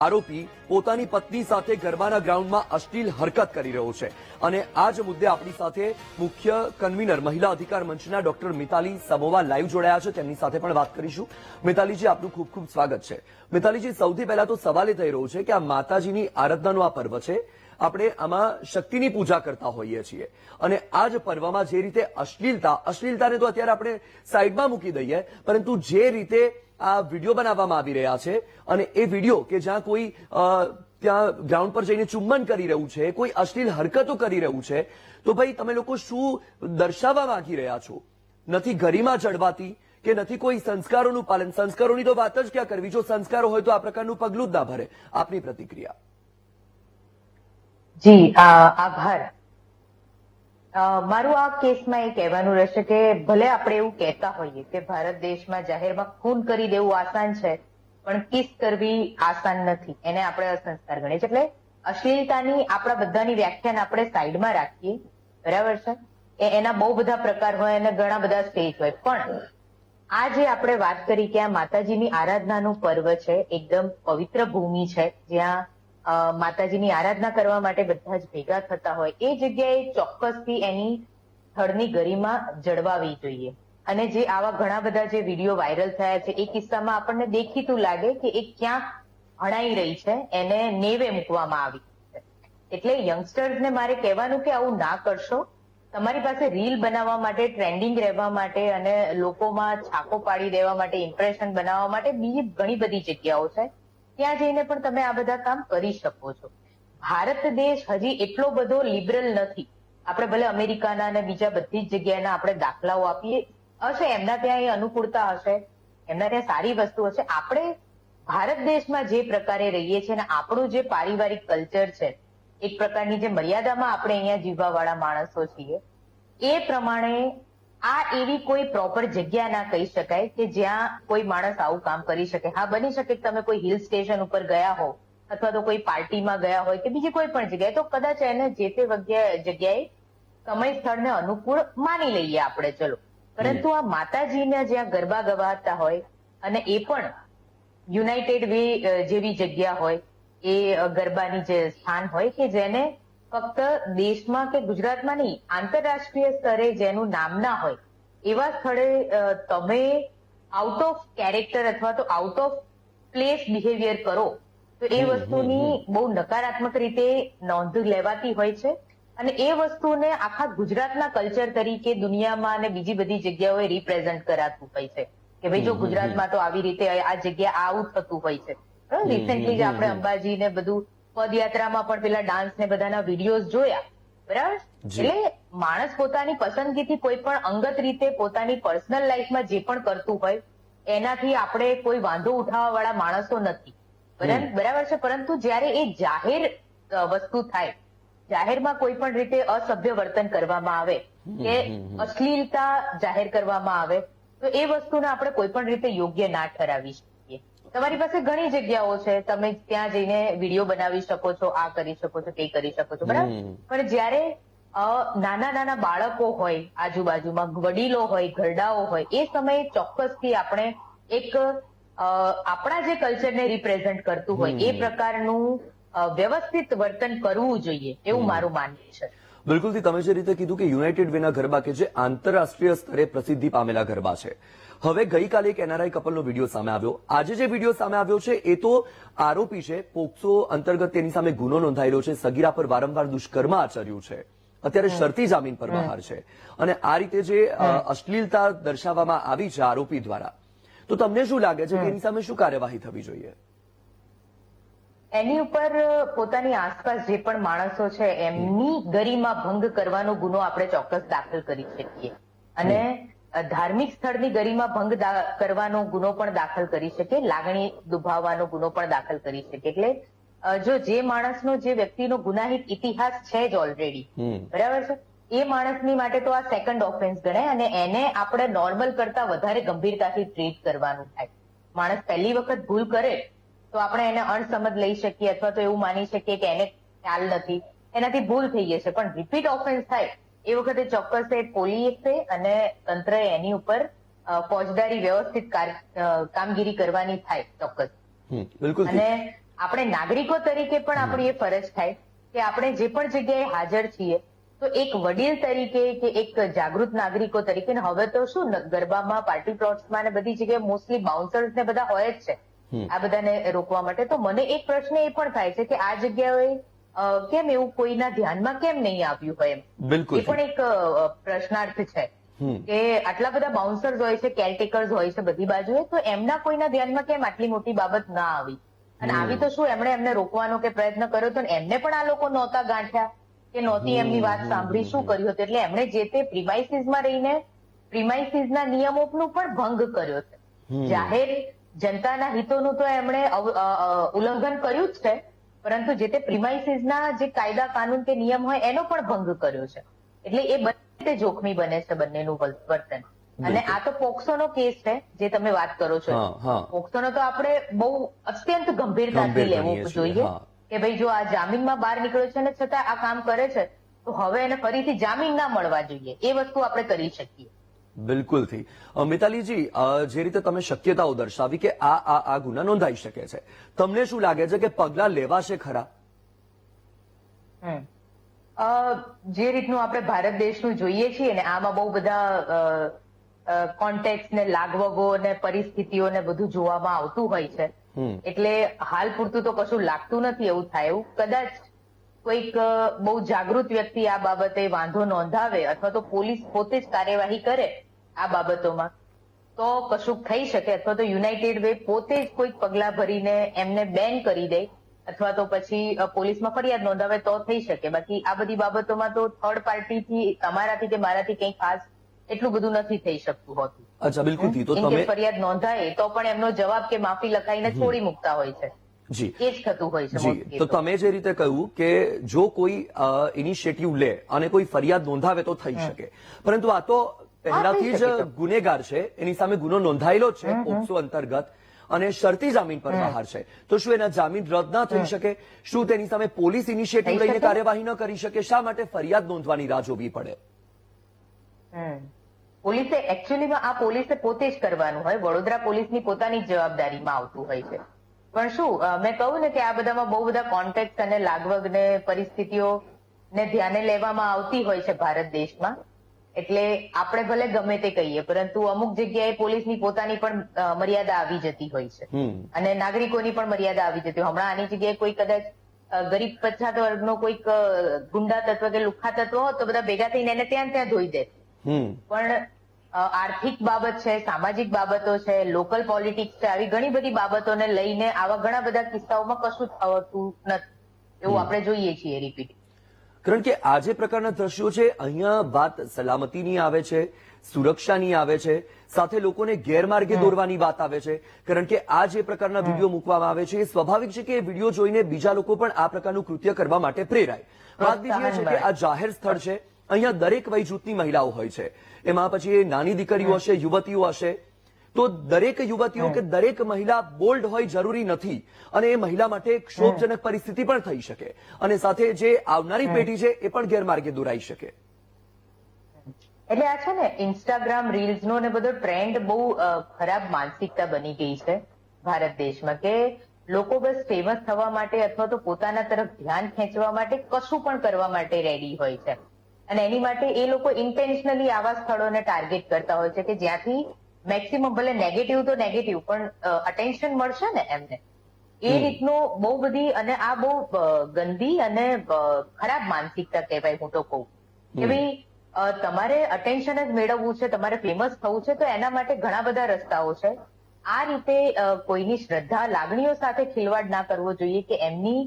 આરોપી પોતાની પત્ની સાથે ગરબાના ગ્રાઉન્ડમાં અશ્લીલ હરકત કરી રહ્યો છે અને આ જ મુદ્દે આપણી સાથે મુખ્ય કન્વીનર મહિલા અધિકાર મંચના ડોક્ટર મિતાલી સમોવા લાઈવ જોડાયા છે. તેમની સાથે પણ વાત કરીશું. મિતાલીજી, આપનું ખૂબ ખૂબ સ્વાગત છે. મિતાલીજી, સૌથી પહેલા તો સવાલ એ થઈ રહ્યો છે કે આ માતાજીની આરાધનાનો આ પર્વ છે. આપણે આમાં શક્તિની પૂજા કરતા હોઈએ છીએ અને આ જ પર્વમાં જે રીતે અશ્લીલતા, અશ્લીલતાને તો અત્યારે આપણે સાઈડમાં મૂકી દઈએ, પરંતુ જે રીતે આ વીડિયો બનાવવામાં આવી રહ્યા છે અને એ વીડિયો કે જ્યાં કોઈ ત્યાં ગ્રાઉન્ડ પર જઈને ચુંબન કરી રહ્યું છે, કોઈ અશ્લીલ હરકતો કરી રહ્યું છે, તો ભાઈ તમે લોકો શું દર્શાવવા માંગી રહ્યા છો? નથી ગરિમા જળવાતી કે નથી કોઈ સંસ્કારોનું પાલન? સંસ્કારોની તો વાત જ ક્યાં કરવી? જો સંસ્કારો હોય તો આ પ્રકારનું પગલું જ ના ભરે આપની પ્રતિક્રિયા. જી આભાર. મારું આ કેસમાં એ કહેવાનું રહેશે કે ભલે આપણે એવું કહેતા હોઈએ કે ભારત દેશમાં જાહેરમાં ખૂન કરી દેવું આસાન છે, પણ કિસ કરવી આસાન નથી. એને આપણે અસંસ્કાર ગણીએ. એટલે અશ્લીલતાની આપણા બધાની વ્યાખ્યાન આપણે સાઈડમાં રાખીએ. બરાબર છે? એ એના બહુ બધા પ્રકાર હોય અને ઘણા બધા સ્ટેજ હોય. પણ આ જે આપણે વાત કરી કે આ માતાજીની આરાધનાનું પર્વ છે, એકદમ પવિત્ર ભૂમિ છે, જ્યાં માતાજીની આરાધના કરવા માટે બધા જ ભેગા થતા હોય. એ જગ્યાએ ચોક્કસથી એની સ્થળની ગરિમા જળવાવી જોઈએ. અને જે આવા ઘણા બધા જે વીડિયો વાયરલ થયા છે, એ કિસ્સામાં આપણને દેખીતું લાગે કે એ ક્યાંક હણાઈ રહી છે, એને નેવે મૂકવામાં આવી છે. એટલે યંગસ્ટર્સને મારે કહેવાનું કે આવું ના કરશો. તમારી પાસે રીલ બનાવવા માટે, ટ્રેન્ડિંગ રહેવા માટે અને લોકોમાં છાકો પાડી દેવા માટે, ઇમ્પ્રેશન બનાવવા માટે બીજી ઘણી બધી જગ્યાઓ છે. ત્યાં જઈને પણ તમે આ બધા કામ કરી શકો છો. ભારત દેશ હજી એટલો બધો લિબરલ નથી. આપણે ભલે અમેરિકાના અને બીજા બધી જ જગ્યાના આપણે દાખલાઓ આપીએ. હશે, એમના ત્યાં એ અનુકૂળતા હશે. એમના ત્યાં સારી વસ્તુ હશે. આપણે ભારત દેશમાં જે પ્રકારે રહીએ છીએ અને આપણું જે પારિવારિક કલ્ચર છે, એક પ્રકારની જે મર્યાદામાં આપણે અહીંયા જીવવા વાળા માણસો છીએ, એ પ્રમાણે આ એવી કોઈ પ્રોપર જગ્યા ના કહી શકાય કે જ્યાં કોઈ માણસ આવું કામ કરી શકે. હા, બની શકે કે તમે કોઈ હિલ સ્ટેશન ઉપર ગયા હો અથવા તો કોઈ પાર્ટીમાં ગયા હોય કે બીજી કોઈ પણ જગ્યાએ. તો કદાચ એને જે તે જગ્યાએ સમય સ્થળને અનુકૂળ માની લઈએ આપણે, ચલો. પરંતુ આ માતાજીને જ્યાં ગરબા ગવાતા હોય અને એ પણ યુનાઇટેડ વે જેવી જગ્યા હોય, એ ગરબાની જે સ્થાન હોય કે જેને ફક્ત દેશમાં કે ગુજરાતમાં નહીં આંતરરાષ્ટ્રીય સ્તરે જેનું નામ ના હોય એવા સ્થળે તમે આઉટ ઓફ કેરેક્ટર અથવા તો આઉટ ઓફ પ્લેસ બિહેવિયર કરો તો એ વસ્તુની બહુ નકારાત્મક રીતે નોંધ લેવાતી હોય છે. અને એ વસ્તુને આખા ગુજરાતના કલ્ચર તરીકે દુનિયામાં અને બીજી બધી જગ્યાઓએ રિપ્રેઝન્ટ કરાતું હોય છે. કે ભાઈ જો ગુજરાતમાં તો આવી રીતે આ જગ્યા આવું થતું હોય છે. રિસેન્ટલી જ આપણે અંબાજી ને બધું પદયાત્રામાં પણ પેલા ડાન્સ ને બધાના વિડીયોઝ જોયા બરાબર? એટલે માણસ પોતાની પસંદગીથી કોઈ પણ અંગત રીતે પોતાની પર્સનલ લાઈફમાં જે પણ કરતું હોય એનાથી આપણે કોઈ વાંધો ઉઠાવવા વાળા માણસો નથી. બરાબર? છે? પરંતુ જ્યારે એ જાહેર વસ્તુ થાય જાહેરમાં કોઈ પણ રીતે અસભ્ય વર્તન કરવામાં આવે કે અશ્લીલતા જાહેર કરવામાં આવે તો એ વસ્તુને આપણે કોઈ પણ રીતે યોગ્ય ના ઠરાવી તમારી પાસે ઘણી જગ્યાઓ છે. તમે ત્યાં જઈને વીડિયો બનાવી શકો છો આ કરી શકો છો તે કરી શકો છો બરાબર? પણ જ્યારે નાના નાના બાળકો હોય આજુબાજુમાં વડીલો હોય ઘરડાઓ હોય એ સમયે ચોક્કસથી આપણે એક આપણા જે કલ્ચરને રિપ્રેઝેન્ટ કરતું હોય એ પ્રકારનું વ્યવસ્થિત વર્તન કરવું જોઈએ એવું મારું માનવું છે. બિલકુલથી તમે જે રીતે કીધું કે યુનાઇટેડ વેના ગરબા કે જે આંતરરાષ્ટ્રીય સ્તરે પ્રસિદ્ધિ પામેલા ગરબા છે. હવે ગઈકાલે એક એનઆરઆઈ કપલનો વીડિયો સામે આવ્યો. આજે જે વીડિયો સામે આવ્યો છે એ તો આરોપી છે પોક્સો અંતર્ગત તેની સામે ગુનો નોંધાયેલો છે સગીરા પર વારંવાર દુષ્કર્મ આચર્યું છે. અત્યારે શરતી જામીન પર બહાર છે. અને આ રીતે જે અશ્લીલતા દર્શાવવામાં આવી છે આરોપી દ્વારા. તો તમને શું લાગે છે કે એની સામે શું કાર્યવાહી થવી જોઈએ? એની ઉપર પોતાની આસપાસ જે પણ માણસો છે એમની ગરિમા ભંગ કરવાનો ગુનો આપણે ચોક્કસ દાખલ કરી શકીએ. અને ધાર્મિક સ્થળની ગરિમા ભંગ કરવાનો ગુનો પણ દાખલ કરી શકીએ લાગણી દુભાવવાનો ગુનો પણ દાખલ કરી શકીએ. એટલે જો જે માણસનો જે વ્યક્તિનો ગુનાહિત ઇતિહાસ છે જ ઓલરેડી બરાબર છે? એ માણસની માટે તો આ સેકન્ડ ઓફેન્સ ગણાય અને એને આપણે નોર્મલ કરતા વધારે ગંભીરતાથી ટ્રીટ કરવાનું થાય. માણસ પહેલી વખત ભૂલ કરે તો આપણે એને અણસમજ લઈ શકીએ અથવા તો એવું માની શકીએ કે એને ખ્યાલ નથી. એનાથી ભૂલ થઈ જશે. પણ રિપીટ ઓફેન્સ થાય એ વખતે ચોક્કસ એ પોલીસે અને તંત્રએ એની ઉપર ફોજદારી વ્યવસ્થિત કામગીરી કરવાની થાય ચોક્કસ. બિલકુલ અને આપણે નાગરિકો તરીકે પણ આપણી એ ફરજ થાય કે આપણે જે પણ જગ્યાએ હાજર છીએ તો એક વડીલ તરીકે કે એક જાગૃત નાગરિકો તરીકે હવે તો શું ગરબામાં પાર્ટી પ્લોટ્સમાં ને બધી જગ્યાએ મોસ્ટલી બાઉન્સર્સ ને બધા હોય જ છે. આ બધાને રોકવા માટે. તો મને એક પ્રશ્ન એ પણ થાય છે કે આ જગ્યાએ કેમ એવું કોઈના ધ્યાનમાં કેમ નહીં આવ્યું હોય એમ? બિલકુલ એ પણ એક પ્રશ્નાર્થ છે કે આટલા બધા બાઉન્સર્સ હોય છે કેરટેકર્સ હોય છે બધી બાજુએ તો એમના કોઈના ધ્યાનમાં કેમ આટલી મોટી બાબત ના આવી? અને આવી તો શું એમણે એમને રોકવાનો કે પ્રયત્ન કર્યો તો? એમને પણ આ લોકો નહોતા ગાંઠ્યા કે નહોતી એમની વાત સાંભળી શું કર્યું હતું? એટલે એમણે જે તે પ્રિમાઇસીસમાં રહીને પ્રિમાઇસીસના નિયમોનું પણ ભંગ કર્યો છે. જાહેર જનતાના હિતોનું તો એમણે ઉલ્લંઘન કર્યું જ છે પરંતુ જે તે પ્રિમાઇસીસના જે કાયદા કાનૂન કે નિયમ હોય એનો પણ ભંગ કર્યો છે. એટલે એ બંને રીતે જોખમી બને છે બંનેનું વર્તન. અને આ તો પોક્સોનો કેસ છે જે તમે વાત કરો છો. પોક્સોનો તો આપણે બહુ અત્યંત ગંભીરતાથી ગંભીર લેવું જોઈએ કે ભાઈ જો આ જામીનમાં બહાર નીકળ્યો છે ને છતાં આ કામ કરે છે તો હવે એને ફરીથી જામીન ના મળવા જોઈએ. એ વસ્તુ આપણે કરી શકીએ. બિલકુલથી મિતાલીજી જે રીતે તમે શક્યતાઓ દર્શાવી કે આ આ આ ગુના નોંધાઈ શકે છે તમને શું લાગે છે કે પગલા લેવાશે ખરા? જે રીતનું આપણે ભારત દેશનું જોઈએ છીએ ને આમાં બહુ બધા કોન્ટેક્ટ ને લાગવગો ને પરિસ્થિતિઓ ને બધું જોવામાં આવતું હોય છે. એટલે હાલ પૂરતું તો કશું લાગતું નથી એવું થાય. એવું કદાચ કોઈક બહુ જાગૃત વ્યક્તિ આ બાબતે વાંધો નોંધાવે અથવા તો પોલીસ પોતે જ કાર્યવાહી કરે આ બાબતોમાં. તો કશું થઈ શકે અથવા તો યુનાઇટેડ વે પોતે જ કોઈક પગલા ભરીને એમને બેન કરી દે અથવા તો પછી પોલીસમાં ફરિયાદ નોંધાવે તો થઈ શકે. બાકી આ બધી બાબતોમાં તો થર્ડ પાર્ટીથી તમારાથી કે મારાથી કંઈ ખાસ એટલું બધું નથી થઈ શકતું હોતું. અચ્છા બિલકુલ તો તમે ફરિયાદ નોંધાય તો પણ એમનો જવાબ કે માફી લખાઈને છોડી મૂકતા હોય છે. જી. એ જ થતું હોય છે તો તમે જે રીતે કહ્યું કે જો કોઈ ઇનિશિયેટિવ લે અને કોઈ ફરિયાદ નોંધાવે તો થઈ શકે. પરંતુ આ તો પહેલાથી જ ગુનેગાર છે એની સામે ગુનો નોંધાયેલો છે પોક્સો અંતર્ગત અને શરતી જામીન પર બહાર છે. તો શું એના જામીન રદ ના થઈ શકે? શું તેની સામે પોલીસ ઇનિશિયેટિવ લઈને કાર્યવાહી ન કરી શકે? શા માટે ફરિયાદ નોંધવાની રાહ જોવી પડે? પોલીસે એકચ્યુઅલીમાં આ પોલીસે પોતે જ કરવાનું હોય. વડોદરા પોલીસની પોતાની જવાબદારીમાં આવતું હોય છે. પણ શું મેં કહું ને કે આ બધામાં બહુ બધા કોન્ટેક્ટ અને લાગવગ ને પરિસ્થિતિઓ ને ધ્યાને લેવામાં આવતી હોય છે ભારત દેશમાં. એટલે આપણે ભલે ગમે તે કહીએ પરંતુ અમુક જગ્યાએ પોલીસની પોતાની પણ મર્યાદા આવી જતી હોય છે. અને નાગરિકોની પણ મર્યાદા આવી જતી હોય. હમણાં આની જગ્યાએ કોઈ કદાચ ગરીબ પછાત વર્ગનો કોઈક ગુંડા તત્વ કે લુખા તત્વ હોત તો બધા ભેગા થઈને એને ત્યાં ત્યાં ધોઈ દે. હમ. પણ આર્થિક બાબત છે સામાજિક બાબતો છે લોકલ પોલિટિક્સ છે આવી ઘણી બધી બાબતોને લઈને આવા ઘણા બધા કિસ્સાઓમાં કશું થતું નથી. એવું આપણે જોઈએ છીએ રિપીટ. કારણ કે આ જે પ્રકારના દ્રશ્યો છે અહીંયા વાત સલામતીની આવે છે સુરક્ષાની આવે છે સાથે લોકોને ગેરમાર્ગે દોરવાની વાત આવે છે. કારણ કે આ જે પ્રકારના વીડિયો મૂકવામાં આવે છે એ સ્વાભાવિક છે કે એ વીડિયો જોઈને બીજા લોકો પણ આ પ્રકારનું કૃત્ય કરવા માટે પ્રેરાય. વાત બીજી છે કે આ જાહેર સ્થળ છે અહીંયા દરેક વય જૂથની મહિલાઓ હોય છે. એમાં પછી એ નાની દીકરીઓ હશે યુવતીઓ હશે તો દરેક યુવતીઓ કે દરેક મહિલા બોલ્ડ હોય જરૂરી નથી. અને એ મહિલા માટે ક્ષોભજનક પરિસ્થિતિ પણ થઈ શકે. અને સાથે જે આવનારી પેઢી છે એ પણ ગેરમાર્ગે દોરાઈ શકે. એટલે આ છે ને ઇન્સ્ટાગ્રામ રીલ્સ નો ને બધો ટ્રેન્ડ બહુ ખરાબ માનસિકતા બની ગઈ છે ભારત દેશમાં કે લોકો બસ ફેમસ થવા માટે અથવા તો પોતાના તરફ ધ્યાન ખેંચવા માટે કશું પણ કરવા માટે રેડી હોય છે. અને એની માટે એ લોકો ઇન્ટેન્શનલી આવા સ્થળોને ટાર્ગેટ કરતા હોય છે કે જ્યાંથી મેક્સિમમ ભલે નેગેટિવ તો નેગેટિવ પણ અટેન્શન મળશે ને એમને? એ રીતનું બહુ બધી અને આ બહુ ગંદી અને ખરાબ માનસિકતા કહેવાય હું તો કહું. કે ભાઈ તમારે અટેન્શન જ મેળવવું છે તમારે ફેમસ થવું છે તો એના માટે ઘણા બધા રસ્તાઓ છે. આ રીતે કોઈની શ્રદ્ધા લાગણીઓ સાથે ખિલવાડ ના કરવો જોઈએ કે એમની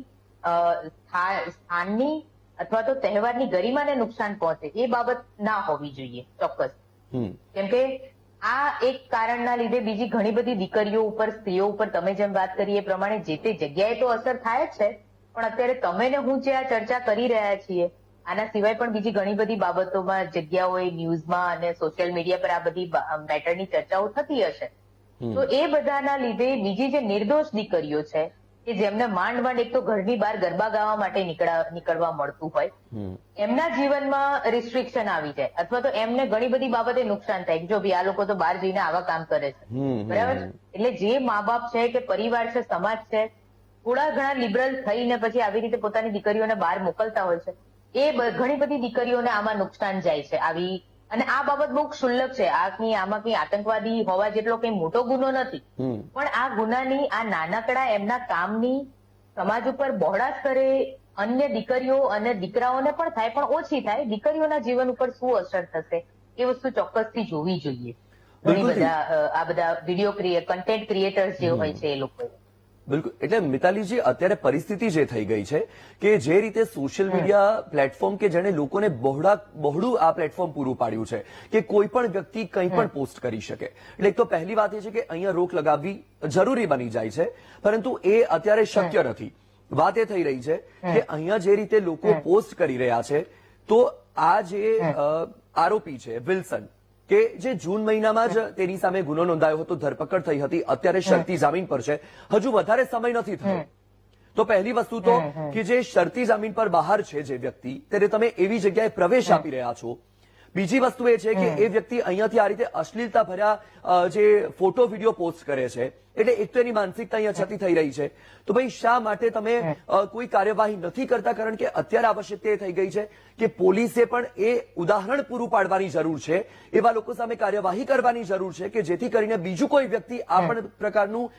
સ્થાનની અથવા તો તહેવારની ગરિમાને નુકસાન પહોંચે એ બાબત ના હોવી જોઈએ ચોક્કસ. કેમ કે આ એક કારણના લીધે બીજી ઘણી બધી દીકરીઓ ઉપર સ્ત્રીઓ ઉપર તમે જેમ વાત કરી એ પ્રમાણે જે તે જગ્યાએ તો અસર થાય છે પણ અત્યારે તમે ને હું જે આ ચર્ચા કરી રહ્યા છીએ આના સિવાય પણ બીજી ઘણી બધી બાબતોમાં જગ્યાઓએ ન્યૂઝમાં અને સોશિયલ મીડિયા પર આ બધી મેટરની ચર્ચાઓ થતી હશે. તો એ બધાના લીધે બીજી જે નિર્દોષ દીકરીઓ છે કે જેમને માંડ માંડ એક તો ઘરની બહાર ગરબા ગાવા માટે નીકળવા મળતું હોય. એમના જીવનમાં રિસ્ટ્રિક્શન આવી જાય. અથવા તો એમને ઘણી બધી બાબતે નુકસાન થાય. જો ભાઈ આ લોકો તો બહાર જઈને આવા કામ કરે છે. બરાબર? એટલે જે મા બાપ છે કે પરિવાર છે સમાજ છે થોડા ઘણા લિબરલ થઈને પછી આવી રીતે પોતાની દીકરીઓને બહાર મોકલતા હોય છે એ ઘણી બધી દીકરીઓને આમાં નુકસાન જાય છે. આવી અને આ બાબત બહુ ક્ષુલ્લક છે. આ કઈ આમાં કઈ આતંકવાદી હોવા જેટલો કઈ મોટો ગુનો નથી. પણ આ ગુનાની આ નાનકડા એમના કામની સમાજ ઉપર બહોળા સ્તરે અન્ય દીકરીઓ અને દીકરાઓને પણ થાય પણ ઓછી થાય. દીકરીઓના જીવન ઉપર શું અસર થશે? એ વસ્તુ ચોક્કસથી જોવી જોઈએ. ઘણી બધા આ બધા વીડિયો ક્રિએટ કન્ટેન્ટ ક્રિએટર્સ જે હોય છે એ લોકો બિલકુલ. એટલે મિતાલીજી અત્યારે પરિસ્થિતિ જે થઈ ગઈ છે કે જે રીતે સોશિયલ મીડિયા પ્લેટફોર્મ કે જેને લોકોને બહોળા બહોળું આ પ્લેટફોર્મ પૂરું પાડ્યું છે કે કોઈ પણ વ્યક્તિ કંઈ પણ પોસ્ટ કરી શકે. એટલે એક તો પહેલી વાત એ છે કે અહીંયા રોક લગાવવી જરૂરી બની જાય છે પરંતુ એ અત્યારે શક્ય નથી. વાત એ થઈ રહી છે કે અહીંયા જે રીતે લોકો પોસ્ટ કરી રહ્યા છે તો આ જે આરોપી છે વિલ્સન કે જે જૂન મહિનામાં જ તેની સામે ગુનો નોંધાયો હતો ધરપકડ થઈ હતી. અત્યારે શરતી જામીન પર છે. હજુ વધારે સમય નથી થયો. તો પહેલી વસ્તુ તો કે જે શરતી જામીન પર બહાર છે જે વ્યક્તિ ત્યારે તમે એવી જગ્યાએ પ્રવેશ આપી રહ્યા છો. બીજી વસ્તુ એ છે કે એ વ્યક્તિ અહીંયાથી આ રીતે અશ્લીલતા ભર્યા જે ફોટો વીડિયો પોસ્ટ કરે છે એટલે એક તો એની માનસિકતા અહીંયા છતી થઈ રહી છે. તો ભાઈ શા માટે તમે કોઈ કાર્યવાહી નથી કરતા? કારણ કે અત્યારે આવશ્યકતા એ થઈ ગઈ છે કે પોલીસે પણ એ ઉદાહરણ પૂરું પાડવાની જરૂર છે એવા લોકો સામે કાર્યવાહી કરવાની જરૂર છે કે જેથી કરીને બીજું કોઈ વ્યક્તિ આ પણ પ્રકારનું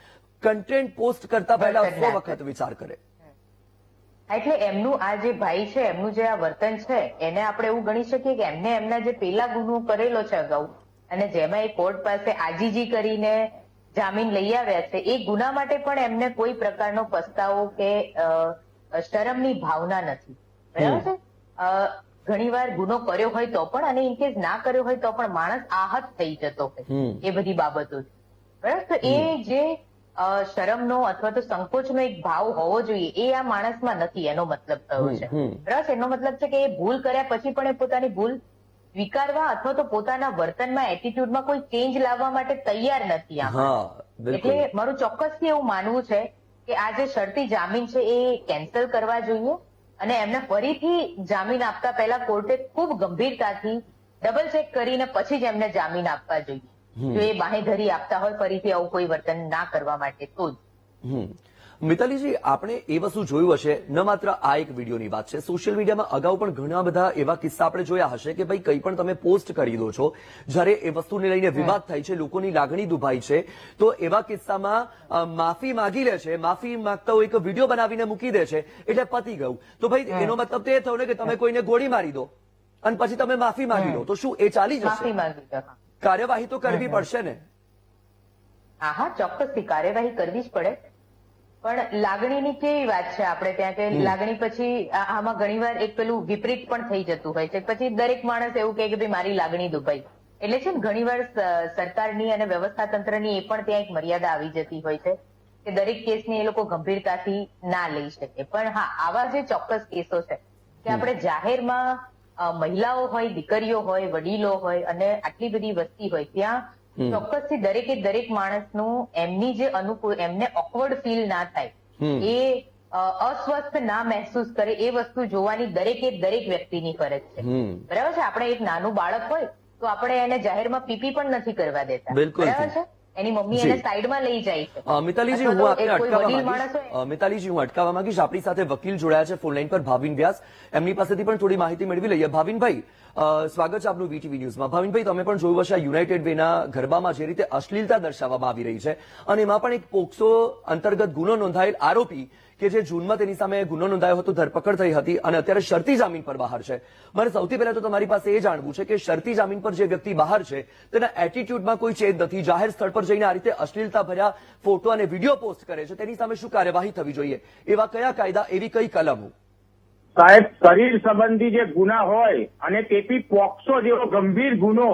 કન્ટેન્ટ પોસ્ટ કરતા પહેલા સો વખત વિચાર કરે. એટલે એમનું આ જે ભાઈ છે એમનું જે આ વર્તન છે એને આપણે એવું ગણી શકીએ કે એમને એમના જે પેલા ગુનો કરેલો છે અગાઉ અને જેમાં એ કોર્ટ પાસે આજીજી કરીને જામીન લઈ આવ્યા છે એ ગુના માટે પણ એમને કોઈ પ્રકારનો પસ્તાવો કે શરમની ભાવના નથી. બરાબર છે? ઘણીવાર ગુનો કર્યો હોય તો પણ અને ઇનકેસ ના કર્યો હોય તો પણ માણસ આહત થઈ જતો હોય એ બધી બાબતો બરાબર તો એ જે શરમનો અથવા તો સંકોચનો એક ભાવ હોવો જોઈએ. એ આ માણસમાં નથી એનો મતલબ થયો છે. છે? એનો મતલબ છે કે એ ભૂલ કર્યા પછી પણ એ પોતાની ભૂલ સ્વીકારવા અથવા તો પોતાના વર્તનમાં એટીટ્યુડમાં કોઈ ચેન્જ લાવવા માટે તૈયાર નથી આમ. એટલે મારું ચોક્કસથી એવું માનવું છે કે આ જે શરતી જામીન છે એ કેન્સલ કરવા જોઈએ અને એમને ફરીથી જામીન આપતા પહેલા કોર્ટે ખૂબ ગંભીરતાથી ડબલ ચેક કરીને પછી જ એમને જામીન આપવા જોઈએ. જો એ બાહેધરી આપતા હોય ફરીથી આવું કોઈ વર્તન ના કરવા માટે તો જ. મિતાલીજી આપણે એ વસ્તુ જોયું હશે ન માત્ર આ એક વિડીયોની વાત છે સોશિયલ મીડિયામાં અગાઉ પણ ઘણા બધા એવા કિસ્સા આપણે જોયા હશે કે ભાઈ કંઈ પણ તમે પોસ્ટ કરી દો છો જ્યારે એ વસ્તુને લઈને વિવાદ થાય છે લોકોની લાગણી દુભાઈ છે તો એવા કિસ્સામાં માફી માંગી લે છે માફી માંગતા હોય એક વીડિયો બનાવીને મૂકી દે છે એટલે પતી ગયું. તો ભાઈ એનો મતલબ તો એ થયો ને કે તમે કોઈને ગોળી મારી દો અને પછી તમે માફી માંગી લો તો શું એ ચાલી માફી જશે માંગી છે હા. કાર્યવાહી તો કરવી પડશે ને. હા હા ચોક્કસથી કાર્યવાહી કરવી જ પડે. પણ લાગણીની કેવી વાત છે આપણે ત્યાં કે લાગણી પછી આમાં ઘણીવાર એક પેલું વિપરીત પણ થઈ જતું હોય છે. પછી દરેક માણસ એવું કહે કે ભાઈ મારી લાગણી દુભાઈ. એટલે છે ને ઘણીવાર સરકારની અને વ્યવસ્થા તંત્રની એ પણ ત્યાં એક મર્યાદા આવી જતી હોય છે કે દરેક કેસને એ લોકો ગંભીરતાથી ના લઈ શકે. પણ હા આવા જે ચોક્કસ કેસો છે કે આપણે જાહેરમાં મહિલાઓ હોય દીકરીઓ હોય વડીલો હોય અને આટલી બધી વસ્તી હોય ત્યાં ચોક્કસથી દરેકે દરેક માણસનું એમની જે અનુકૂળ એમને ઓકવર્ડ ફીલ ના થાય. એ અસ્વસ્થ ના મહેસૂસ કરે એ વસ્તુ જોવાની દરેકે દરેક વ્યક્તિની ફરજ છે. બરાબર છે? આપણે એક નાનું બાળક હોય તો આપણે એને જાહેરમાં પીપી પણ નથી કરવા દેતા. બરાબર છે? એની મમ્મી એને સાઈડમાં લઈ જાય મિતાલીજી હું આપને અટકાવવા માંગીશ? મિતાલીજી હું અટકાવવા માંગીશ. આપણી સાથે વકીલ જોડાયા છે ફોન લાઈન પર ભાવિન વ્યાસ. એમની પાસેથી પણ થોડી માહિતી મેળવી લઈએ. ભાવિનભાઈ સ્વાગત છે આપનું વીટીવી ન્યૂઝમાં. ભાવિનભાઈ તમે પણ જોયું હશે યુનાઇટેડ વેના ગરબામાં જે રીતે અશ્લીલતા દર્શાવવામાં આવી રહી છે અને એમાં પણ એક પોક્સો અંતર્ગત ગુનો નોંધાયેલ આરોપી કે જે જૂનમાં તેની સામે ગુનો નોંધાયો હતો, ધરપકડ થઈ હતી અને અત્યારે શરતી જામીન પર બહાર છે. મારે સૌથી પહેલા તો તમારી પાસે એ જાણવું છે કે શરતી જામીન પર જે વ્યક્તિ બહાર છે, તેના એટીટ્યુડમાં કોઈ ચેદ નથી. જાહેર સ્થળ પર જઈને આ રીતે અશ્લીલતા ભર્યા ફોટો અને વીડિયો પોસ્ટ કરે છે. તેની સામે શું કાર્યવાહી થવી જોઈએ? એવા કયા કાયદા, એવી કઈ કલમો? સાહેબ, શરીર સંબંધી જે ગુના હોય અને તેથી પોક્સો જેવો ગંભીર ગુનો,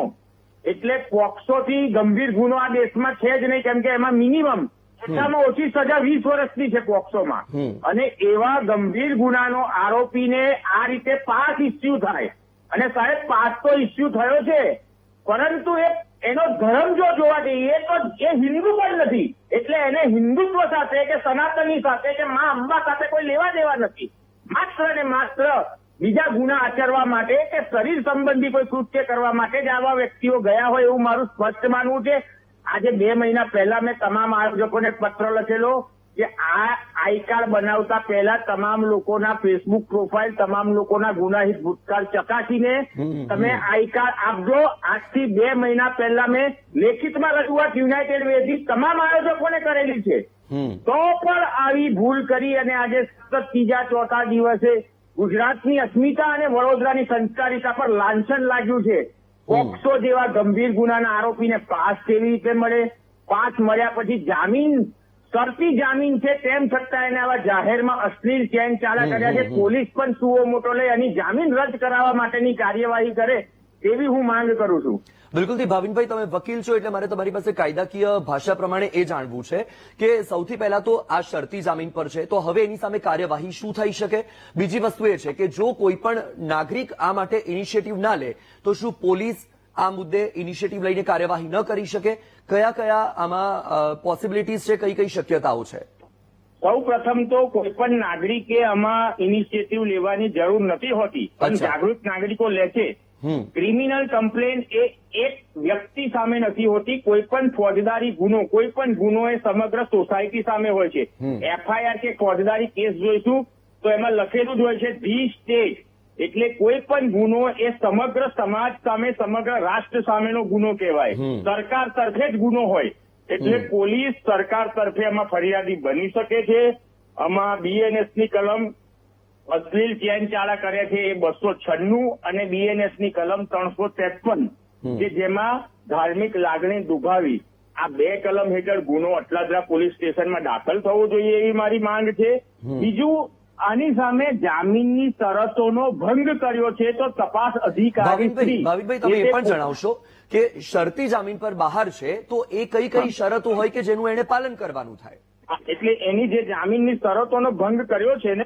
એટલે પોક્સો થી ગંભીર ગુનો આ દેશમાં છે જ નહીં, કેમ કે એમાં મિનિમમ ઓછામાં ઓછી સજા વીસ વર્ષની છે પોક્સોમાં અને એવા ગંભીર ગુનાનો આરોપીને આ રીતે પાસ ઇસ્યુ થાય. અને સાહેબ પાસ તો ઇસ્યુ થયો છે. પરંતુ એ એનો ધર્મ જો જોવા જઈએ તો એ હિન્દુ પણ નથી. એટલે એને હિન્દુત્વ સાથે કે સનાતની સાથે કે મા અંબા સાથે કોઈ લેવા દેવા નથી. માત્ર ને માત્ર બીજા ગુના આચરવા માટે કે શરીર સંબંધી કોઈ કૃત્ય કરવા માટે જ આવા વ્યક્તિઓ ગયા હોય એવું મારું સ્પષ્ટ માનવું છે. આજે બે મહિના પહેલા મેં તમામ આયોજકોને પત્ર લખેલો કે આ આઈ કાર્ડ બનાવતા પહેલા તમામ લોકોના ફેસબુક પ્રોફાઇલ તમામ લોકોના ગુનાહિત ભૂતકાળ ચકાસીને તમે આઈ કાર્ડ આપજો. આજથી બે મહિના પહેલા મેં લેખિતમાં રજૂઆત યુનાઇટેડ વેથી તમામ આયોજકોને કરેલી છે. તો પણ આવી ભૂલ કરી અને આજે સતત ત્રીજા ચોથા દિવસે ગુજરાતની અસ્મિતા અને વડોદરાની સંસ્કારિતા પર લાંછન લાગ્યું છે. પોક્સો જેવા ગંભીર ગુનાના આરોપીને પાસ કેવી રીતે મળે? પાસ મળ્યા પછી જામીન? શરતી જામીન છે તેમ છતાં એને આવા જાહેરમાં અશ્લીલ ચેન ચાલા કર્યા છે. પોલીસ પણ સુઓ મોટો લઈ એની જામીન રદ કરાવવા માટેની કાર્યવાહી કરે તેવી હું માંગ કરું છું. બિલકુલથી ભાવિનભાઈ તમે વકીલ છો એટલે મારે તમારી પાસે કાયદાકીય ભાષા પ્રમાણે એ જાણવું છે કે સૌથી પહેલા તો આ શરતી જામીન પર છે તો હવે એની સામે કાર્યવાહી શું થઈ શકે? બીજી વસ્તુ એ છે કે જો કોઈ પણ નાગરિક આ માટે ઇનિશિયેટિવ ના લે તો શું પોલીસ આ મુદ્દે ઇનિશિયેટિવ લઈને કાર્યવાહી ન કરી શકે? કયા કયા આમાં પોસિબિલિટીઝ છે? કઈ કઈ શક્યતાઓ છે? સૌ પ્રથમ તો કોઈ પણ નાગરિકે આમાં ઇનિશિયેટિવ લેવાની જરૂર નથી હોતી. પણ. જાગૃત નાગરિકો લે છે. ક્રિમિનલ કમ્પ્લેન એ એક વ્યક્તિ સામે નથી હોતી કોઈ પણ ફોજદારી ગુનો કોઈ પણ ગુનો એ સમગ્ર સોસાયટી સામે હોય છે. એફઆઈઆર કે ફોજદારી કેસ જોઈશું તો એમાં લખેલું જ હોય છે ધી સ્ટેટ એટલે કોઈ પણ ગુનો એ સમગ્ર સમાજ સામે સમગ્ર રાષ્ટ્ર સામેનો ગુનો કહેવાય. સરકાર તરફે જ ગુનો હોય. એટલે પોલીસ સરકાર તરફે આમાં ફરિયાદી બની શકે છે. આમાં બીએનએસની કલમ અશ્લીલ ચેન ચાળા કરે છે એ બસો છન્નું અને બીએનએસની કલમ ત્રણસો ત્રેપન કે જેમાં ધાર્મિક લાગણી દુભાવી. આ બે કલમ હેઠળ ગુનો અટલાદરા પોલીસ સ્ટેશનમાં દાખલ થવો જોઈએ એવી મારી માંગ છે. બીજું આની સામે જામીનની શરતોનો ભંગ કર્યો છે તો તપાસ અધિકારી તમે એ પણ જણાવશો કે શરતી જામીન પર બહાર છે તો એ કઈ કઈ શરતો હોય કે જેનું એને પાલન કરવાનું થાય? એટલે એની જે જામીનની શરતોનો ભંગ કર્યો છે ને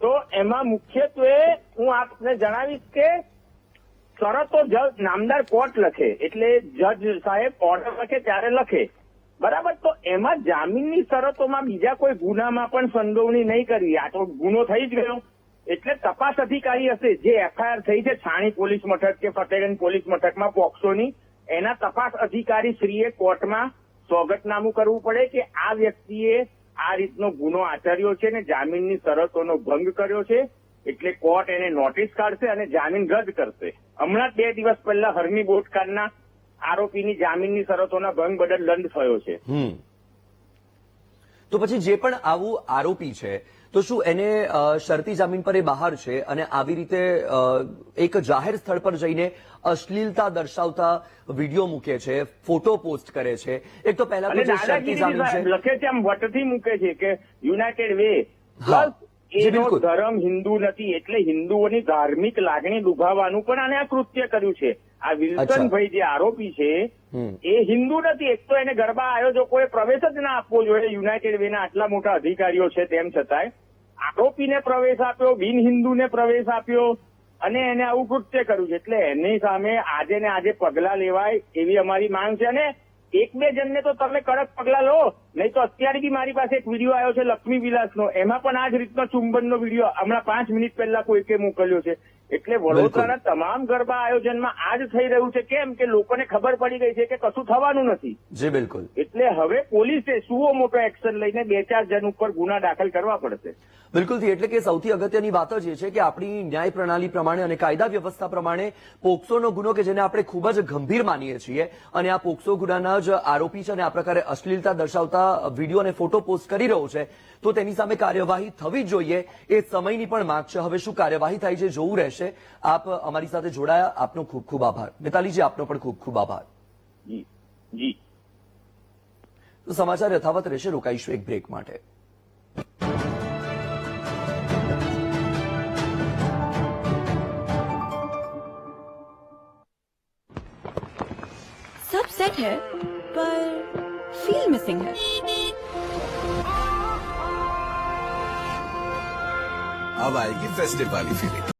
તો એમાં મુખ્યત્વે હું આપને જણાવીશ કે શરતો જજ નામદાર કોર્ટ લખે, એટલે જજ સાહેબ ઓર્ડર લખે ત્યારે લખે. બરાબર? તો એમાં જામીનની શરતોમાં બીજા કોઈ ગુનામાં પણ સંડોવણી નહીં કરવી આ તો ગુનો થઈ જ ગયો. એટલે તપાસ અધિકારી હશે. જે એફઆઈઆર થઈ છે છાણી પોલીસ મથક કે ફતેગંજ પોલીસ મથકમાં પોક્સોની, એના તપાસ અધિકારી શ્રીએ કોર્ટમાં સ્વાગતનામું કરવું પડે કે આ વ્યક્તિએ આ રીતનો ગુનો આચર્યો છે અને જામીનની શરતોનો ભંગ કર્યો છે, એટલે કોર્ટ એને નોટિસ કાઢશે અને જામીન રદ કરશે. હમણાં બે દિવસ પહેલા હરની બોટકારના આરોપીની જામીનની શરતોના ભંગ બદલ દંડ થયો છે. તો પછી જે પણ આવું આરોપી છે તો શું એને શરતી જામીન પર એ બહાર છે અને આવી રીતે એક જાહેર સ્થળ પર જઈને અશ્લીલતા દર્શાવતા વીડિયો મૂકે છે ફોટો પોસ્ટ કરે છે? એક તો પહેલા તો શરતી જામીન છે લખે છે આમ વટથી મૂકે છે કે યુનાઇટેડ વે. એનો ધર્મ હિન્દુ નથી એટલે હિન્દુઓની ધાર્મિક લાગણી દુભાવવાનું પણ આને આ કૃત્ય કર્યું છે. આ વિલ્સનભાઈ જે આરોપી છે એ હિન્દુ નથી એક તો એને ગરબા આયોજકોએ પ્રવેશ જ ના આપવો જોઈએ. યુનાઇટેડ વે ના આટલા મોટા અધિકારીઓ છે તેમ છતાંય. આરોપીને પ્રવેશ આપ્યો બિન હિન્દુને પ્રવેશ આપ્યો અને એને આવું કૃત્ય કર્યું છે. એટલે એની સામે આજે ને આજે પગલા લેવાય એવી અમારી માંગ છે. અને એક બે જણને તો તમે કડક પગલા લો નહીં તો અત્યારે બી મારી પાસે એક વીડિયો આવ્યો છે લક્ષ્મી વિલાસનો. એમાં પણ આ જ રીતનો ચુંબનનો વીડિયો હમણાં પાંચ મિનિટ પહેલા કોઈકે મોકલ્યો છે. એટલે વડોદરાના તમામ ગરબા આયોજનમાં આ જ થઈ રહ્યું છે. કેમ કે લોકોને ખબર પડી ગઈ છે કે કશું થવાનું નથી. જી બિલકુલ. એટલે હવે પોલીસે સુઓ મોટો એક્શન લઈને બે ચાર જણ ઉપર ગુના દાખલ કરવા પડશે. બિલકુલથી એટલે કે સૌથી અગત્યની વાત જ એ છે કે આપણી ન્યાય પ્રણાલી પ્રમાણે અને કાયદા વ્યવસ્થા પ્રમાણે પોક્સોનો ગુનો કે જેને આપણે ખૂબ જ ગંભીર માનીએ છીએ અને આ પોક્સો ગુનાના જ આરોપી છે અને આ પ્રકારે અશ્લીલતા દર્શાવતા વીડિયો અને ફોટો પોસ્ટ કરી રહ્યો છે તો તેની સામે કાર્યવાહી થવી જ જોઈએ. એ સમયની પણ માંગ છે. હવે શું કાર્યવાહી થાય છે જોવું રહેશે આપ અમારી સાથે જોડાયા આપનો ખૂબ ખૂબ આભાર મિતાલીજી આપનો પણ ખૂબ ખૂબ આભાર જી જી તો સમાચાર યથાવત રહેશે રોકાઈશું એક બ્રેક માટે सब सेट है पर फील मिसिंग है अब आएगी फेस्टिव वाली फीलिंग